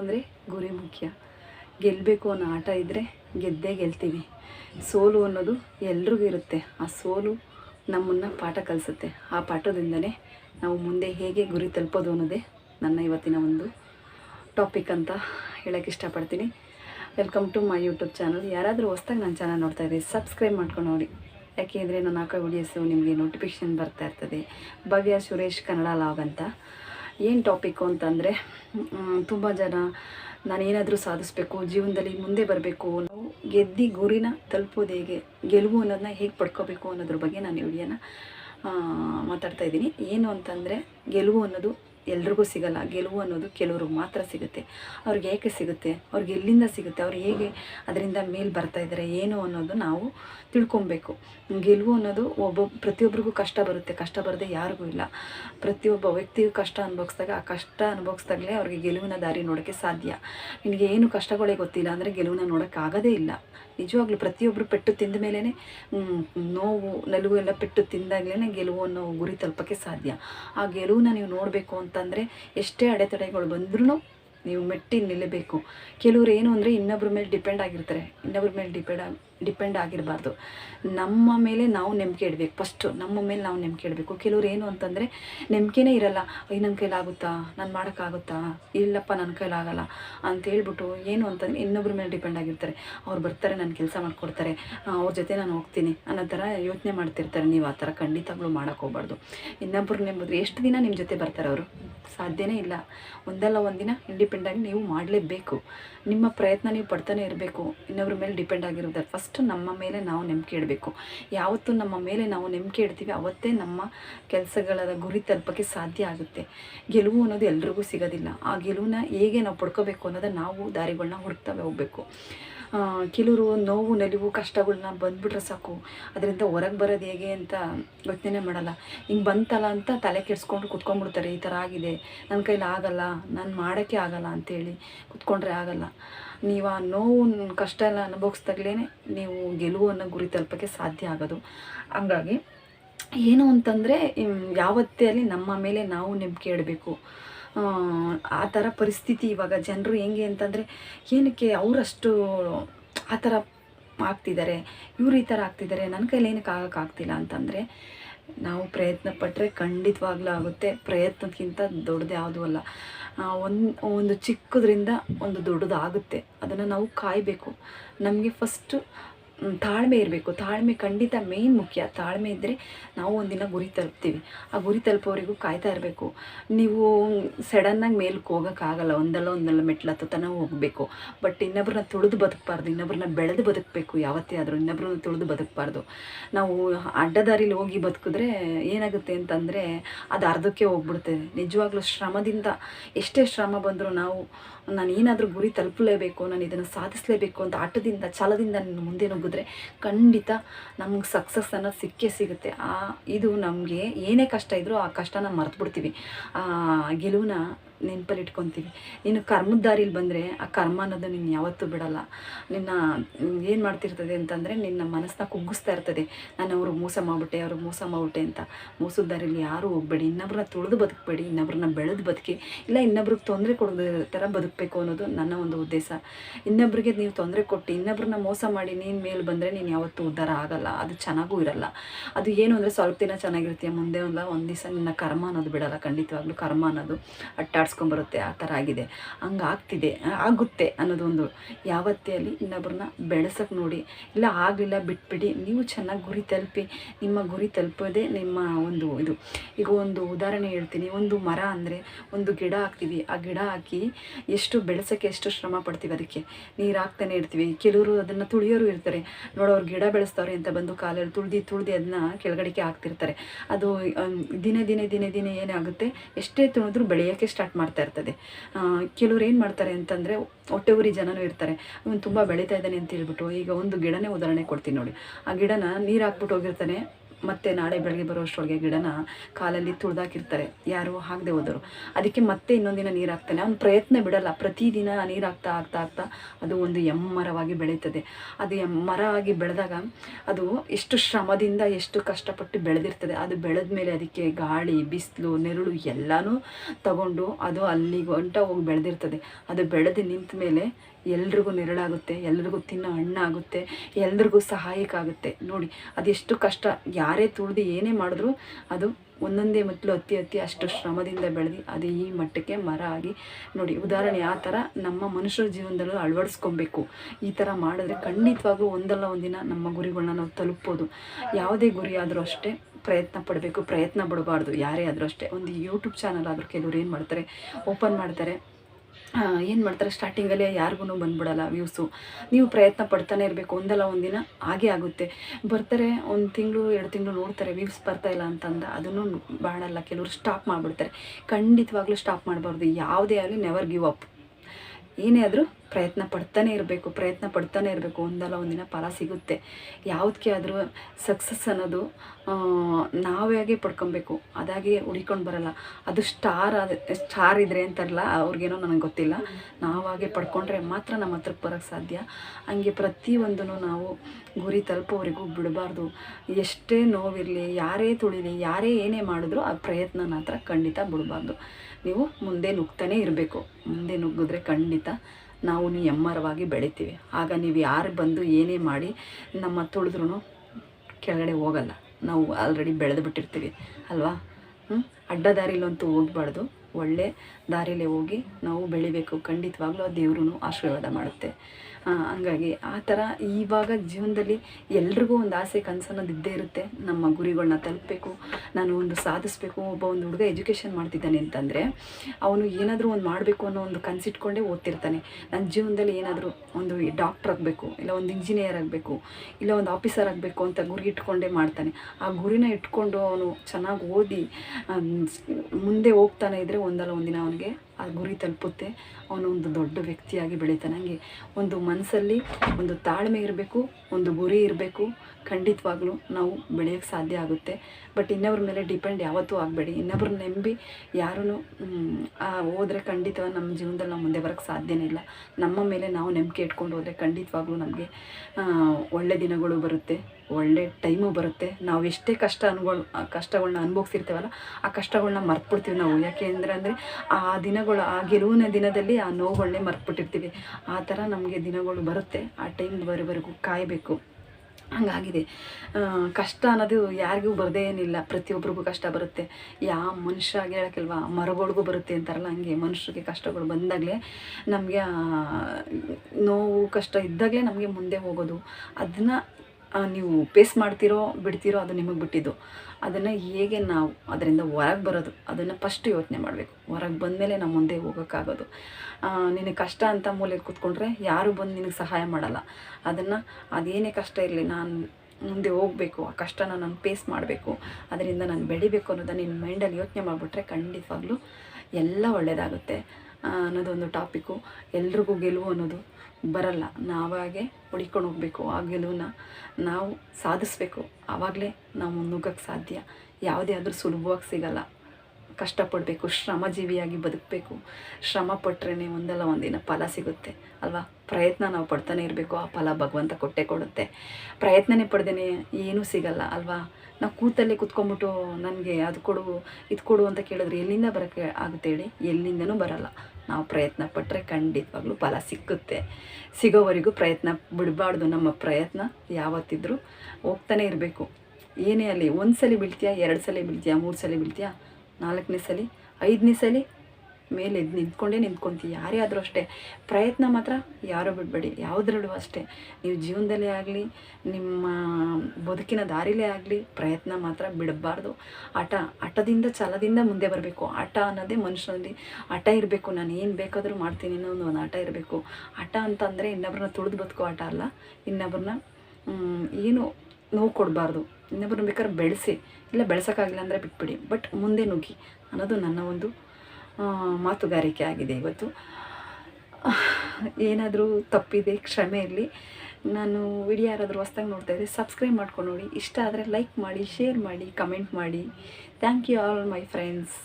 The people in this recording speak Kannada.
ಅಂದರೆ ಗುರಿ ಮುಖ್ಯ. ಗೆಲ್ಲಬೇಕು ಅನ್ನೋ ಆಟ ಇದ್ದರೆ ಗೆದ್ದೇ ಗೆಲ್ತೀವಿ. ಸೋಲು ಅನ್ನೋದು ಎಲ್ರಿಗೂ ಇರುತ್ತೆ. ಆ ಸೋಲು ನಮ್ಮನ್ನು ಪಾಠ ಕಲಿಸುತ್ತೆ. ಆ ಪಾಠದಿಂದಲೇ ನಾವು ಮುಂದೆ ಹೇಗೆ ಗುರಿ ತಲುಪೋದು ಅನ್ನೋದೇ ನನ್ನ ಇವತ್ತಿನ ಒಂದು ಟಾಪಿಕ್ ಅಂತ ಹೇಳೋಕ್ಕೆ ಇಷ್ಟಪಡ್ತೀನಿ. Welcome to my YouTube channel ಯಾರಾದರೂ ಹೊಸ್ದಾಗಿ ನನ್ನ ಚಾನಲ್ ನೋಡ್ತಾ ಇದ್ದೀರಿ ಸಬ್ಸ್ಕ್ರೈಬ್ ಮಾಡ್ಕೊಂಡು ನೋಡಿ. ಯಾಕೆಂದರೆ ನಾನು ಹಾಕೋ ವಿಡಿಯೋಸು ನಿಮಗೆ ನೋಟಿಫಿಕೇಷನ್ ಬರ್ತಾ ಇರ್ತದೆ. ಭವ್ಯ ಸುರೇಶ್ ಕನ್ನಡ ಲಾಗ್ ಅಂತ. ಏನು ಟಾಪಿಕ್ಕು ಅಂತಂದರೆ ತುಂಬ ಜನ ನಾನು ಏನಾದರೂ ಸಾಧಿಸಬೇಕು, ಜೀವನದಲ್ಲಿ ಮುಂದೆ ಬರಬೇಕು, ನಾವು ಗೆದ್ದಿ ಗುರಿನ ತಲುಪೋದು ಹೇಗೆ, ಗೆಲುವು ಅನ್ನೋದನ್ನ ಹೇಗೆ ಪಡ್ಕೋಬೇಕು ಅನ್ನೋದ್ರ ಬಗ್ಗೆ ನಾನು ಇವಳಿಯನ್ನು ಮಾತಾಡ್ತಾ ಇದ್ದೀನಿ. ಏನು ಅಂತಂದರೆ, ಗೆಲುವು ಅನ್ನೋದು ಎಲ್ರಿಗೂ ಸಿಗಲ್ಲ, ಗೆಲುವು ಅನ್ನೋದು ಕೆಲವ್ರಿಗೆ ಮಾತ್ರ ಸಿಗುತ್ತೆ. ಅವ್ರಿಗೆ ಏಕೆ ಸಿಗುತ್ತೆ? ಅವ್ರಿಗೆ ಎಲ್ಲಿಂದ ಸಿಗುತ್ತೆ? ಅವ್ರು ಹೇಗೆ ಅದರಿಂದ ಮೇಲೆ ಬರ್ತಾ ಇದ್ದಾರೆ ಏನು ಅನ್ನೋದು ನಾವು ತಿಳ್ಕೊಬೇಕು. ಗೆಲುವು ಅನ್ನೋದು ಒಬ್ಬ ಪ್ರತಿಯೊಬ್ಬರಿಗೂ ಕಷ್ಟ ಬರುತ್ತೆ, ಕಷ್ಟ ಬರದೆ ಯಾರಿಗೂ ಇಲ್ಲ. ಪ್ರತಿಯೊಬ್ಬ ವ್ಯಕ್ತಿಗೂ ಕಷ್ಟ ಅನುಭವಿಸಿದಾಗ, ಆ ಕಷ್ಟ ಅನುಭವಿಸ್ದಾಗಲೇ ಅವ್ರಿಗೆ ಗೆಲುವಿನ ದಾರಿ ನೋಡೋಕ್ಕೆ ಸಾಧ್ಯ. ನಿನಗೆ ಏನು ಕಷ್ಟಗಳೇ ಗೊತ್ತಿಲ್ಲ ಅಂದರೆ ಗೆಲುವನ್ನ ನೋಡೋಕ್ಕಾಗೋದೇ ಇಲ್ಲ. ನಿಜವಾಗ್ಲೂ ಪ್ರತಿಯೊಬ್ಬರು ಪೆಟ್ಟು ತಿಂದ ಮೇಲೇ ನೋವು, ನಲುವು ಎಲ್ಲ ಪೆಟ್ಟು ತಿಂದಾಗಲೇ ಗೆಲುವು ಅನ್ನೋ ಗುರಿ ತಲುಪೋಕ್ಕೆ ಸಾಧ್ಯ. ಆ ಗೆಲುವನ್ನ ನೀವು ನೋಡಬೇಕು ಅಂತಂದರೆ ಎಷ್ಟೇ ಅಡೆತಡೆಗಳು ಬಂದ್ರೂ ನೀವು ಮೆಟ್ಟಿ ನಿಲ್ಲಬೇಕು. ಕೆಲವರು ಏನು ಅಂದರೆ ಇನ್ನೊಬ್ಬರ ಮೇಲೆ ಡಿಪೆಂಡ್ ಆಗಿರ್ತಾರೆ. ಇನ್ನೊಬ್ಬರ ಮೇಲೆ ಡಿಪೆಂಡ್ ಡಿಪೆಂಡ್ ಆಗಿರಬಾರ್ದು. ನಮ್ಮ ಮೇಲೆ ನಾವು ನಂಬಿಕೆ ಇಡಬೇಕು. ಫಸ್ಟು ನಮ್ಮ ಮೇಲೆ ನಾವು ನಂಬಿಕೆ ಇಡಬೇಕು. ಕೆಲವ್ರು ಏನು ಅಂತಂದರೆ, ನಂಬಿಕೆನೇ ಇರಲ್ಲ. ಅಯ್ಯ ನನ್ನ ಕೈಲಾಗುತ್ತಾ? ನಾನು ಮಾಡೋಕ್ಕಾಗುತ್ತಾ? ಇಲ್ಲಪ್ಪ ನನ್ನ ಕೈಲಾಗಲ್ಲ. ಅಂತ ಹೇಳ್ಬಿಟ್ಟು ಏನು ಅಂತಂದರೆ ಇನ್ನೊಬ್ಬರ ಮೇಲೆ ಡಿಪೆಂಡ್ ಆಗಿರ್ತಾರೆ. ಅವ್ರು ಬರ್ತಾರೆ, ನಾನು ಕೆಲಸ ಮಾಡಿಕೊಡ್ತಾರೆ. ಅವ್ರ ಜೊತೆ ನಾನು ಹೋಗ್ತೀನಿ ಅನ್ನೋ ಥರ ಯೋಚನೆ ಮಾಡ್ತಿರ್ತಾರೆ. ನೀವು ಆ ಥರ ಖಂಡಿತಗಳು ಹೋಗ್ಬಾರ್ದು. ಇನ್ನೊಬ್ರು ನೆಂಬುದ್ರೆ ಎಷ್ಟು ದಿನ ನಿಮ್ಮ ಜೊತೆ ಬರ್ತಾರೆ ಅವರು? ಸಾಧ್ಯನೇ ಇಲ್ಲ. ಒಂದಲ್ಲ ಒಂದಿನ ಇಂಡಿಪೆಂಡಾಗಿ ನೀವು ಮಾಡಲೇಬೇಕು. ನಿಮ್ಮ ಪ್ರಯತ್ನ ನೀವು ಪಡ್ತಾನೆ ಇರಬೇಕು. ಇನ್ನೊಬ್ರ ಮೇಲೆ ಡಿಪೆಂಡ್ ಆಗಿರೋದು ಫಸ್ಟ್ ನಮ್ಮ ಮೇಲೆ ನಾವು ನಂಬಿಕೆ ಇಡಬೇಕು. ಯಾವತ್ತು ನಮ್ಮ ಮೇಲೆ ನಾವು ನಂಬಿಕೆ ಇಡ್ತೀವಿ, ಅವತ್ತೇ ನಮ್ಮ ಕೆಲಸಗಳ ಗುರಿ ತಲುಪಕ್ಕೆ ಸಾಧ್ಯ ಆಗುತ್ತೆ. ಗೆಲುವು ಅನ್ನೋದು ಎಲ್ರಿಗೂ ಸಿಗೋದಿಲ್ಲ. ಆ ಗೆಲುವನ್ನ ಹೇಗೆ ನಾವು ಪಡ್ಕೋಬೇಕು ಅನ್ನೋದನ್ನ ನಾವು ದಾರಿಗಳನ್ನ ಹುಡುಕ್ತಾ ಹೋಗಬೇಕು. ಕೆಲವರು ನೋವು, ನಲಿವು ಕಷ್ಟಗಳನ್ನ ಬಂದ್ಬಿಟ್ರೆ ಸಾಕು. ಅದರಿಂದ ಹೊರಗೆ ಬರೋದು ಹೇಗೆ ಅಂತ ಯೋಚನೆ ಮಾಡಲ್ಲ. ಹಿಂಗೆ ಬಂತಲ್ಲ ಅಂತ ತಲೆ ಕೆಡಿಸ್ಕೊಂಡು ಕುತ್ಕೊಂಡ್ಬಿಡ್ತಾರೆ, ಈ ಥರ ಆಗಿದೆ. ನನ್ನ ಕೈಲಿ ಆಗಲ್ಲ, ನಾನು ಮಾಡೋಕ್ಕೆ ಆಗಲ್ಲ ಅಂತೇಳಿ ಕುತ್ಕೊಂಡ್ರೆ ಆಗಲ್ಲ. ನೀವು ಆ ನೋವು ಕಷ್ಟ ಎಲ್ಲ ಅನುಭವಿಸ್ದಾಗಲೇ ನೀವು ಗೆಲುವು ಗುರಿ ತಲುಪೋಕ್ಕೆ ಸಾಧ್ಯ ಆಗೋದು. ಹಂಗಾಗಿ, ಏನು ಅಂತಂದರೆ ಯಾವತ್ತೇ ಅಲ್ಲಿ ನಮ್ಮ ಮೇಲೆ ನಾವು ನಂಬಿಕೆ ಇಡಬೇಕು. ಆ ಥರ ಪರಿಸ್ಥಿತಿ ಇವಾಗ ಜನರು ಹೆಂಗೆ ಅಂತಂದರೆ ಏನಕ್ಕೆ ಅವರಷ್ಟು ಆ ಥರ ಆಗ್ತಿದ್ದಾರೆ, ಇವ್ರು ಈ ಥರ ಆಗ್ತಿದ್ದಾರೆ ನನ್ನ ಕೈಲಿ ಏನಕ್ಕೆ ಆಗೋಕ್ಕಾಗ್ತಿಲ್ಲ ಅಂತಂದರೆ ನಾವು ಪ್ರಯತ್ನ ಪಟ್ಟರೆ ಖಂಡಿತವಾಗ್ಲೂ ಆಗುತ್ತೆ. ಪ್ರಯತ್ನಕ್ಕಿಂತ ದೊಡ್ಡದು ಯಾವುದೂ ಅಲ್ಲ. ಒಂದು ಒಂದು ಚಿಕ್ಕದ್ರಿಂದ ಒಂದು ದೊಡ್ಡದಾಗುತ್ತೆ. ಅದನ್ನು ನಾವು ಕಾಯಬೇಕು. ನಮಗೆ ಫಸ್ಟು ತಾಳ್ಮೆ ಇರಬೇಕು. ತಾಳ್ಮೆ ಖಂಡಿತ ಮೇಯ್ನ್ ಮುಖ್ಯ. ತಾಳ್ಮೆ ಇದ್ದರೆ ನಾವು ಒಂದಿನ ಗುರಿ ತಲುಪ್ತೀವಿ. ಆ ಗುರಿ ತಲುಪೋವರೆಗೂ ಕಾಯ್ತಾ ಇರಬೇಕು. ನೀವು ಸಡನ್ನಾಗಿ ಮೇಲಕ್ಕೆ ಹೋಗೋಕ್ಕಾಗಲ್ಲ. ಒಂದಲ್ಲ ಒಂದಲ್ಲ ಮೆಟ್ಲು ಹತ್ತತನ ಹೋಗಬೇಕು. ಬಟ್ ಇನ್ನೊಬ್ರನ್ನ ತುಳಿದು ಬದುಕಬಾರ್ದು. ಇನ್ನೊಬ್ರನ್ನ ಬೆಳೆದು ಬದುಕಬೇಕು ಯಾವತ್ತೇ ಆದರೂ. ಇನ್ನೊಬ್ರನ್ನ ತುಳಿದು ಬದುಕಬಾರ್ದು. ನಾವು ಅಡ್ಡದಾರಿಲಿ ಹೋಗಿ ಬದುಕಿದ್ರೆ ಏನಾಗುತ್ತೆ ಅಂತಂದರೆ ಅದು ಅರ್ಧಕ್ಕೆ ಹೋಗ್ಬಿಡ್ತೇವೆ ನಿಜವಾಗ್ಲೂ ಶ್ರಮದಿಂದ ಎಷ್ಟೇ ಶ್ರಮ ಬಂದರೂ ನಾವು ನಾನು ಏನಾದರೂ ಗುರಿ ತಲುಪಲೇಬೇಕು, ನಾನು ಇದನ್ನು ಸಾಧಿಸಲೇಬೇಕು ಅಂತ ಆಟದಿಂದ ಛಲದಿಂದ ನಾನು ಮುಂದೆ ನುಗ್ಗಿದ್ರೆ ಖಂಡಿತ ನಮ್ಗೆ ಸಕ್ಸಸ್ ಅನ್ನೋದು ಸಿಕ್ಕೇ ಸಿಗುತ್ತೆ. ಆ, ಇದು ನಮಗೆ ಏನೇ ಕಷ್ಟ ಇದ್ದರೂ ಆ ಕಷ್ಟನ ಮರೆತು ಬಿಡ್ತೀವಿ ಆ, ಗೆಲುವನ್ನ ನೆನಪಲ್ಲಿ ಇಟ್ಕೊತೀವಿ ನೀನು ಕರ್ಮದ ದಾರಿಲಿ ಬಂದರೆ ಆ ಕರ್ಮ ಅನ್ನೋದು ನೀನು ಯಾವತ್ತೂ ಬಿಡಲ್ಲ. ನಿನ್ನ ಏನು ಮಾಡ್ತಿರ್ತದೆ ಅಂತಂದರೆ ನಿನ್ನ ಮನಸ್ಸನ್ನ ಕುಗ್ಗಿಸ್ತಾ ಇರ್ತದೆ. ನಾನು ಅವರು ಮೋಸ ಮಾಡ್ಬಿಟ್ಟೆ, ಅವರು ಮೋಸ ಮಾಡ್ಬಿಟ್ಟೆ ಅಂತ. ಮೋಸದ ದಾರಿಲಿ ಯಾರೂ ಹೋಗಬೇಡಿ. ಇನ್ನೊಬ್ರನ್ನ ತುಳಿದು ಬದುಕಬೇಡಿ. ಇನ್ನೊಬ್ರನ್ನ ಬೆಳೆದು ಬದುಕಿ. ಇಲ್ಲ ಇನ್ನೊಬ್ರಿಗೆ ತೊಂದರೆ ಕೊಡೋದ ಥರ ಬದುಕಬೇಕು ಅನ್ನೋದು ನನ್ನ ಒಂದು ಉದ್ದೇಶ. ಇನ್ನೊಬ್ರಿಗೆ ನೀವು ತೊಂದರೆ ಕೊಟ್ಟು, ಇನ್ನೊಬ್ರನ್ನ ಮೋಸ ಮಾಡಿ ನೀನು ಮೇಲೆ ಬಂದರೆ ನೀನು ಯಾವತ್ತೂ ಉದ್ಧಾರ ಆಗಲ್ಲ. ಅದು ಚೆನ್ನಾಗೂ ಇರಲ್ಲ. ಅದು ಏನು ಅಂದರೆ ಸ್ವಲ್ಪ ದಿನ ಚೆನ್ನಾಗಿರ್ತೀಯ ಮುಂದೆ ಒಂದು ಒಂದು ದಿವಸ ನಿನ್ನ ಕರ್ಮ ಅನ್ನೋದು ಬಿಡಲ್ಲ. ಖಂಡಿತವಾಗ್ಲೂ ಕರ್ಮ ಅನ್ನೋದು ಅಟ್ಟಾಡ್ಸ್ಕೊಂಬರುತ್ತೆ ಆ ಥರ ಆಗಿದೆ. ಹಂಗೆ ಆಗ್ತಿದೆ ಆಗುತ್ತೆ ಅನ್ನೋದೊಂದು. ಯಾವತ್ತೇ ಅಲ್ಲಿ ಇನ್ನೊಬ್ರನ್ನ ಬೆಳೆಸೋಕೆ ನೋಡಿ, ಇಲ್ಲ ಆಗಲಿಲ್ಲ ಬಿಟ್ಬಿಡಿ, ನೀವು ಚೆನ್ನಾಗಿ ಗುರಿ ತಲುಪಿ, ನಿಮ್ಮ ಗುರಿ ತಲುಪೋದೇ ನಿಮ್ಮ ಒಂದು ಇದು. ಈಗ ಒಂದು ಉದಾಹರಣೆ ಹೇಳ್ತೀನಿ, ಒಂದು ಮರ ಅಂದರೆ ಒಂದು ಗಿಡ ಹಾಕ್ತೀವಿ, ಆ ಗಿಡ ಹಾಕಿ ಎಷ್ಟು ಬೆಳೆಸೋಕ್ಕೆ ಎಷ್ಟು ಶ್ರಮ ಪಡ್ತೀವಿ ಅದಕ್ಕೆ? ನೀರು ಹಾಕ್ತಾನೆ ಇರ್ತೀವಿ. ಕೆಲವರು ಅದನ್ನು ತುಳಿಯೋರು ಇರ್ತಾರೆ. ನೋಡೋ, ಅವ್ರು ಗಿಡ ಬೆಳೆಸ್ತವ್ರೆ ಅಂತ ಬಂದು ಕಾಲಲ್ಲಿ ತುಳಿದು ತುಳಿದು ಅದನ್ನ ಕೆಳಗಡೆಗೆ ಹಾಕ್ತಿರ್ತಾರೆ. ಅದು ದಿನೇ ದಿನೇ ದಿನೇ ದಿನೇ ಏನಾಗುತ್ತೆ? ಎಷ್ಟೇ ತುಳಿದ್ರು ಬೆಳೆಯೋಕ್ಕೆ ಸ್ಟಾರ್ಟ್ ಮಾಡ್ತಾ ಇರ್ತದೆ. ಕೆಲವ್ರು ಏನು ಮಾಡ್ತಾರೆ ಅಂತಂದರೆ ಹೊಟ್ಟೆ ಉರಿ ಜನನೂ ಇರ್ತಾರೆ. ಇವನು ತುಂಬ ಬೆಳೀತಾ ಇದ್ದಾನೆ ಅಂತ ಹೇಳ್ಬಿಟ್ಟು ಈಗ ಒಂದು ಗಿಡನೇ ಉದಾಹರಣೆ ಕೊಡ್ತೀನಿ ನೋಡಿ. ಆ ಗಿಡನ ನೀರು ಹಾಕ್ಬಿಟ್ಟು ಹೋಗಿರ್ತಾನೆ. ಮತ್ತೆ ನಾಳೆ ಬೆಳಗ್ಗೆ ಬರುವಷ್ಟೊಳಗೆ ಗಿಡನ ಕಾಲಲ್ಲಿ ತುಳ್ದಾಕಿರ್ತಾರೆ. ಯಾರು? ಹಾಕದೆ ಹೋದರು ಅದಕ್ಕೆ ಮತ್ತೆ ಇನ್ನೊಂದಿನ ನೀರು ಹಾಕ್ತಾನೆ ಅವ್ನು ಪ್ರಯತ್ನ ಬಿಡಲ್ಲ. ಪ್ರತಿದಿನ ನೀರು ಹಾಕ್ತಾ ಹಾಕ್ತಾ ಹಾಕ್ತಾ ಅದು ಒಂದು ಎಮ್ಮರವಾಗಿ ಬೆಳೀತದೆ. ಅದು ಎಮ್ಮರವಾಗಿ ಬೆಳೆದಾಗ ಅದು ಎಷ್ಟು ಶ್ರಮದಿಂದ ಎಷ್ಟು ಕಷ್ಟಪಟ್ಟು ಬೆಳೆದಿರ್ತದೆ. ಅದು ಬೆಳೆದ ಮೇಲೆ ಅದಕ್ಕೆ ಗಾಳಿ, ಬಿಸಿಲು, ನೆರಳು ಎಲ್ಲನೂ ತಗೊಂಡು ಅದು ಅಲ್ಲಿ ಗಂಟ ಹೋಗಿ ಬೆಳೆದಿರ್ತದೆ. ಅದು ಬೆಳೆದು ನಿಂತ ಮೇಲೆ ಎಲ್ರಿಗೂ ನೆರಳಾಗುತ್ತೆ, ಎಲ್ರಿಗೂ ತಿನ್ನೋ ಹಣ್ಣಾಗುತ್ತೆ ಎಲ್ರಿಗೂ ಸಹಾಯಕ ಆಗುತ್ತೆ. ನೋಡಿ ಅದೆಷ್ಟು ಕಷ್ಟ. ಯಾರೇ ತುಳಿದು ಏನೇ ಮಾಡಿದ್ರು ಅದು ಒಂದೊಂದೇ ಮಕ್ಕಳು ಹತ್ತಿ ಹತ್ತಿ ಅಷ್ಟು ಶ್ರಮದಿಂದ ಬೆಳೆದು ಅದು ಈ ಮಟ್ಟಕ್ಕೆ ಮರ ಆಗಿ ನೋಡಿ, ಉದಾಹರಣೆ ಆ ಥರ ನಮ್ಮ ಮನುಷ್ಯರ ಜೀವನದಲ್ಲೂ ಅಳವಡಿಸ್ಕೊಬೇಕು. ಈ ಥರ ಮಾಡಿದ್ರೆ ಖಂಡಿತವಾಗೂ ಒಂದಲ್ಲ ಒಂದಿನ ನಮ್ಮ ಗುರಿಗಳನ್ನ ನಾವು ತಲುಪ್ಬೋದು. ಯಾವುದೇ ಗುರಿ ಆದರೂ ಅಷ್ಟೇ ಪ್ರಯತ್ನ ಪಡಬೇಕು, ಪ್ರಯತ್ನ ಪಡಬಾರ್ದು. ಯಾರೇ ಆದರೂ ಅಷ್ಟೇ. ಒಂದು ಯೂಟ್ಯೂಬ್ ಚಾನಲ್ ಆದರೂ ಕೆಲವ್ರು ಏನು ಮಾಡ್ತಾರೆ ಓಪನ್ ಮಾಡ್ತಾರೆ. ಏನು ಮಾಡ್ತಾರೆ ಸ್ಟಾರ್ಟಿಂಗಲ್ಲೇ ಯಾರಿಗೂ ಬಂದ್ಬಿಡಲ್ಲ ವ್ಯೂಸು ನೀವು ಪ್ರಯತ್ನ ಪಡ್ತಾನೆ ಇರಬೇಕು, ಒಂದಲ್ಲ ಒಂದಿನ ಹಾಗೆ ಆಗುತ್ತೆ. ಬರ್ತಾರೆ, ಒಂದು ತಿಂಗಳು, ಎರಡು ತಿಂಗಳು ನೋಡ್ತಾರೆ ವ್ಯೂಸ್ ಬರ್ತಾ ಇಲ್ಲ ಅಂತಂದ, ಅದನ್ನು ಬಾಳಲ್ಲ ಕೆಲವರು ಸ್ಟಾಪ್ ಮಾಡಿಬಿಡ್ತಾರೆ. ಖಂಡಿತವಾಗ್ಲೂ ಸ್ಟಾಪ್ ಮಾಡಬಾರ್ದು, ಯಾವುದೇ ಆಗಲಿ ನೆವರ್ ಗಿವ್ ಅಪ್ ಏನೇ ಆದರೂ ಪ್ರಯತ್ನ ಪಡ್ತಾನೆ ಇರಬೇಕು, ಪ್ರಯತ್ನ ಪಡ್ತಾನೆ ಇರಬೇಕು, ಒಂದಲ್ಲ ಒಂದಿನ ಫಲ ಸಿಗುತ್ತೆ. ಯಾವುದಕ್ಕೆ ಆದರೂ ಸಕ್ಸಸ್ ಅನ್ನೋದು ನಾವಾಗೆ ಪಡ್ಕೊಬೇಕು. ಅದಾಗೆ ಹುಡಿಕೊಂಡು ಬರಲ್ಲ. ಅದು ಸ್ಟಾರ್ ಅದು ಸ್ಟಾರ್ ಇದ್ರೆ ಅಂತಾರಲ್ಲ, ಅವ್ರಿಗೇನೋ ನನಗೆ ಗೊತ್ತಿಲ್ಲ. ನಾವಾಗೆ ಪಡ್ಕೊಂಡ್ರೆ ಮಾತ್ರ ನಮ್ಮ ಹತ್ರಕ್ಕೆ ಬರೋಕ್ಕೆ ಸಾಧ್ಯ. ಹಂಗೆ ಪ್ರತಿಯೊಂದನ್ನು ನಾವು ಗುರಿ ತಲುಪೋವರೆಗೂ ಬಿಡಬಾರ್ದು. ಎಷ್ಟೇ ನೋವಿರಲಿ, ಯಾರೇ ತುಳಿಲಿ, ಯಾರೇ ಏನೇ ಮಾಡಿದ್ರು ಆ ಪ್ರಯತ್ನ ಹತ್ರ ಖಂಡಿತ ಬಿಡಬಾರ್ದು. ನೀವು ಮುಂದೆ ನುಗ್ತಾನೆ ಇರಬೇಕು. ಮುಂದೆ ನುಗ್ಗಿದ್ರೆ ಖಂಡಿತ ನಾವು ಎಮ್ಮರವಾಗಿ ಬೆಳಿತೀವಿ. ಆಗ ನೀವು ಯಾರು ಬಂದು ಏನೇ ಮಾಡಿ ನಮ್ಮ ತುಳಿದ್ರೂ ಕೆಳಗಡೆ ಹೋಗಲ್ಲ. ನಾವು ಆಲ್ರೆಡಿ ಬೆಳೆದು ಬಿಟ್ಟಿರ್ತೀವಿ. ಅಲ್ವಾ? ಹ್ಞೂ ಅಡ್ಡ ದಾರಿಲಂತೂ ಹೋಗ್ಬಾರ್ದು. ಒಳ್ಳೆ ದಾರಿಲೇ ಹೋಗಿ ನಾವು ಬೆಳಿಬೇಕು. ಖಂಡಿತವಾಗ್ಲೂ ದೇವ್ರೂ ಆಶೀರ್ವಾದ ಮಾಡುತ್ತೆ. ಹಂಗಾಗಿ ಆ ಥರ ಇವಾಗ ಜೀವನದಲ್ಲಿ ಎಲ್ರಿಗೂ ಒಂದು ಆಸೆ ಕನಸು ಅನ್ನೋದು ಇದ್ದೇ ಇರುತ್ತೆ. ನಮ್ಮ ಗುರಿಗಳನ್ನ ತಲುಪಬೇಕು, ನಾನು ಒಂದು ಸಾಧಿಸ್ಬೇಕು, ಒಬ್ಬ ಒಂದು ಹುಡುಗ ಎಜುಕೇಷನ್ ಮಾಡ್ತಿದ್ದಾನೆ ಅಂತಂದರೆ ಅವನು ಏನಾದರೂ ಒಂದು ಮಾಡಬೇಕು ಅನ್ನೋ ಒಂದು ಕನಸಿಟ್ಕೊಂಡೇ ಓದ್ತಿರ್ತಾನೆ. ನನ್ನ ಜೀವನದಲ್ಲಿ ಏನಾದರೂ ಒಂದು ಡಾಕ್ಟ್ರ್ ಆಗಬೇಕು, ಇಲ್ಲ ಒಂದು ಇಂಜಿನಿಯರ್ ಆಗಬೇಕು, ಇಲ್ಲ ಒಂದು ಆಫೀಸರ್ ಆಗಬೇಕು ಅಂತ ಗುರಿ ಇಟ್ಕೊಂಡೇ ಮಾಡ್ತಾನೆ. ಆ ಗುರಿನ ಇಟ್ಕೊಂಡು ಅವನು ಚೆನ್ನಾಗಿ ಓದಿ ಮುಂದೆ ಹೋಗ್ತಾನೆ ಇದ್ದರೆ ಒಂದಲ್ಲ ಒಂದಿನ ಅವನಿಗೆ ಆ ಗುರಿ ತಲುಪುತ್ತೆ. ಅವನು ಒಂದು ದೊಡ್ಡ ವ್ಯಕ್ತಿಯಾಗಿ ಬೆಳೀತಾನೆ. ಹಂಗೆ ಒಂದು ಮನಸ್ಸಲ್ಲಿ ಒಂದು ತಾಳ್ಮೆ ಇರಬೇಕು, ಒಂದು ಗುರಿ ಇರಬೇಕು. ಖಂಡಿತವಾಗ್ಲೂ ನಾವು ಬೆಳೆಯೋಕ್ಕೆ ಸಾಧ್ಯ ಆಗುತ್ತೆ. ಬಟ್ ಇನ್ನೊಬ್ರ ಮೇಲೆ ಡಿಪೆಂಡ್ ಯಾವತ್ತೂ ಆಗಬೇಡಿ. ಇನ್ನೊಬ್ರನ್ನ ನಂಬಿ ಯಾರೂ ಹೋದರೆ ಖಂಡಿತ ನಮ್ಮ ಜೀವನದಲ್ಲಿ ನಾವು ಮುಂದೆ ಬರೋಕ್ಕೆ ಸಾಧ್ಯನೇ ಇಲ್ಲ. ನಮ್ಮ ಮೇಲೆ ನಾವು ನಂಬಿಕೆ ಇಟ್ಕೊಂಡು ಹೋದರೆ ಖಂಡಿತವಾಗ್ಲೂ ನಮಗೆ ಒಳ್ಳೆ ದಿನಗಳು ಬರುತ್ತೆ. ಒಳ್ಳೆ ಟೈಮು ಬರುತ್ತೆ. ನಾವು ಎಷ್ಟೇ ಕಷ್ಟ ಅನ್ಗೊಳ್ ಕಷ್ಟಗಳನ್ನ ಅನುಭವಿಸಿರ್ತೀವಲ್ಲ, ಆ ಕಷ್ಟಗಳನ್ನ ಮರ್ತ್ಬಿಡ್ತೀವಿ ನಾವು. ಯಾಕೆ ಅಂದರೆ ಅಂದರೆ ಆ ದಿನಗಳು, ಆ ಗೆಲುವಿನ ದಿನದಲ್ಲಿ ಆ ನೋವುಗಳನ್ನೇ ಮರ್ತ್ಬಿಟ್ಟಿರ್ತೀವಿ. ಆ ಥರ ನಮಗೆ ದಿನಗಳು ಬರುತ್ತೆ. ಆ ಟೈಮ್ ಬರೋವರೆಗೂ ಕಾಯಬೇಕು. ಹಂಗಾಗಿದೆ. ಕಷ್ಟ ಅನ್ನೋದು ಯಾರಿಗೂ ಬರದೇ ಏನಿಲ್ಲ. ಪ್ರತಿಯೊಬ್ಬರಿಗೂ ಕಷ್ಟ ಬರುತ್ತೆ. ಯಾವ ಮನುಷ್ಯ ಹೇಳೋಕ್ಕಿಲ್ವಾ? ಮರಗಳಿಗೂ ಬರುತ್ತೆ ಅಂತಾರಲ್ಲ, ಹಂಗೆ ಮನುಷ್ಯರಿಗೆ ಕಷ್ಟಗಳು ಬಂದಾಗಲೇ ನಮಗೆ ನೋವು, ಕಷ್ಟ ಇದ್ದಾಗಲೇ ನಮಗೆ ಮುಂದೆ ಹೋಗೋದು. ಅದನ್ನು ನೀವು ಪೇಸ್ ಮಾಡ್ತಿರೋ, ಬಿಡ್ತಿರೋ ಅದು ನಿಮಗೆ ಬಿಟ್ಟಿದ್ದು. ಅದನ್ನು ಹೇಗೆ ನಾವು ಅದರಿಂದ ಹೊರಗೆ ಬರೋದು, ಅದನ್ನು ಫಸ್ಟ್ ಯೋಚನೆ ಮಾಡಬೇಕು. ಹೊರಗೆ ಬಂದಮೇಲೆ ನಾವು ಮುಂದೆ ಹೋಗೋಕ್ಕಾಗೋದು. ನಿನಗೆ ಕಷ್ಟ ಅಂತ ಮೂಲೆಗೆ ಕೂತ್ಕೊಂಡ್ರೆ ಯಾರು ಬಂದು ನಿನಗೆ ಸಹಾಯ ಮಾಡಲ್ಲ. ಅದನ್ನು ಅದೇನೇ ಕಷ್ಟ ಇರಲಿ, ನಾನು ಮುಂದೆ ಹೋಗಬೇಕು, ಆ ಕಷ್ಟನ ನಾನು ಪೇಸ್ ಮಾಡಬೇಕು, ಅದರಿಂದ ನಾನು ಬೆಳಿಬೇಕು ಅನ್ನೋದನ್ನ ನಿನ್ನ ಮೈಂಡಲ್ಲಿ ಯೋಚನೆ ಮಾಡಿಬಿಟ್ರೆ ಖಂಡಿತವಾಗ್ಲೂ ಎಲ್ಲ ಒಳ್ಳೆಯದಾಗುತ್ತೆ ಅನ್ನೋದೊಂದು ಟಾಪಿಕ್ಕು ಎಲ್ರಿಗೂ ಗೆಲುವು ಅನ್ನೋದು ಬರಲ್ಲ. ನಾವಾಗೆ ಹೊಡಿಕೊಂಡು ಹೋಗಬೇಕು ಆ ಗೆಲುವನ್ನ. ನಾವು ಸಾಧಿಸ್ಬೇಕು. ಆವಾಗಲೇ ನಾವು ಮುನ್ನುಗ್ಗಕ್ಕೆ ಸಾಧ್ಯ. ಯಾವುದೇ ಆದರೂ ಸುಲಭವಾಗಿ ಸಿಗಲ್ಲ. ಕಷ್ಟಪಡಬೇಕು. ಶ್ರಮಜೀವಿಯಾಗಿ ಬದುಕಬೇಕು. ಶ್ರಮ ಪಟ್ಟರೆ ಒಂದಲ್ಲ ಒಂದಿನ ಫಲ ಸಿಗುತ್ತೆ. ಅಲ್ವಾ? ಪ್ರಯತ್ನ ನಾವು ಪಡ್ತಾನೆ ಇರಬೇಕು. ಆ ಫಲ ಭಗವಂತ ಕೊಟ್ಟೆ ಕೊಡುತ್ತೆ. ಪ್ರಯತ್ನನೇ ಪಡ್ದೇ ಏನೂ ಸಿಗಲ್ಲ. ಅಲ್ವಾ? ನಾವು ಕೂತಲ್ಲೇ ಕೂತ್ಕೊಂಡ್ಬಿಟ್ಟು, ನನಗೆ ಅದು ಕೊಡು, ಇದು ಕೊಡು ಅಂತ ಕೇಳಿದ್ರೆ ಎಲ್ಲಿಂದ ಬರೋಕ್ಕೆ ಆಗುತ್ತೆ ಹೇಳಿ? ಎಲ್ಲಿಂದನೂ ಬರಲ್ಲ. ನಾವು ಪ್ರಯತ್ನ ಪಟ್ಟರೆ ಖಂಡಿತವಾಗ್ಲೂ ಫಲ ಸಿಕ್ಕುತ್ತೆ. ಸಿಗೋವರೆಗೂ ಪ್ರಯತ್ನ ಬಿಡಬಾರ್ದು. ನಮ್ಮ ಪ್ರಯತ್ನ ಯಾವತ್ತಿದ್ರೂ ಹೋಗ್ತಾನೆ ಇರಬೇಕು. ಏನೇ ಅಲ್ಲಿ ಒಂದು ಸಲ ಬೀಳ್ತೀಯಾ ಎರಡು ಸಲ ಬೀಳ್ತೀಯಾ ಮೂರು ಸಲ ಬೀಳ್ತೀಯಾ, ನಾಲ್ಕನೇ ಸಲ, ಐದನೇ ಸಲ ಮೇಲೆ ಎದ್ದು ನಿಂತ್ಕೊಂಡೇ ನಿಂತ್ಕೊಂತೀವಿ ಯಾರೇ ಆದರೂ ಅಷ್ಟೇ. ಪ್ರಯತ್ನ ಮಾತ್ರ ಯಾರೂ ಬಿಡಬೇಡಿ. ಯಾವುದ್ರಲ್ಲೂ ಅಷ್ಟೇ. ನೀವು ಜೀವನದಲ್ಲೇ ಆಗಲಿ, ನಿಮ್ಮ ಬದುಕಿನ ದಾರಿಲೇ ಆಗಲಿ ಪ್ರಯತ್ನ ಮಾತ್ರ ಬಿಡಬಾರ್ದು. ಆಟ ಆಟದಿಂದ ಛಲದಿಂದ ಮುಂದೆ ಬರಬೇಕು. ಆಟ ಅನ್ನೋದೇ ಮನುಷ್ಯನಲ್ಲಿ ಆಟ ಇರಬೇಕು. ನಾನು ಏನು ಬೇಕಾದರೂ ಮಾಡ್ತೀನಿ ಅನ್ನೋ ಒಂದು ಆಟ ಇರಬೇಕು. ಆಟ ಅಂತಂದರೆ ಇನ್ನೊಬ್ರನ್ನ ತುಳಿದು ಬದುಕೋ ಆಟ ಅಲ್ಲ. ಇನ್ನೊಬ್ರನ್ನ ಏನು ನೋವು ಕೊಡಬಾರ್ದು. ಇನ್ನೊಬ್ರನ್ನ ಬೇಕಾದ್ರೆ ಬೆಳೆಸಿ. ಇಲ್ಲ ಬೆಳೆಸೋಕ್ಕಾಗಿಲ್ಲ ಅಂದರೆ ಬಿಟ್ಬಿಡಿ. ಬಟ್ ಮುಂದೆ ನುಗ್ಗಿ ಅನ್ನೋದು ನನ್ನ ಒಂದು ಮಾತುಗಾರಿಕೆ ಆಗಿದೆ ಇವತ್ತು. ಏನಾದರೂ ತಪ್ಪಿದೆ, ಕ್ಷಮೆ ಇರಲಿ. ನಾನು ವಿಡಿಯೋ ಯಾರಾದರೂ ಹೊಸ್ದಾಗಿ ನೋಡ್ತಾ ಇದ್ದೆ ಸಬ್ಸ್ಕ್ರೈಬ್ ಮಾಡ್ಕೊಂಡು ನೋಡಿ. ಇಷ್ಟ ಆದರೆ ಲೈಕ್ ಮಾಡಿ ಶೇರ್ ಮಾಡಿ ಕಮೆಂಟ್ ಮಾಡಿ. Thank you all my friends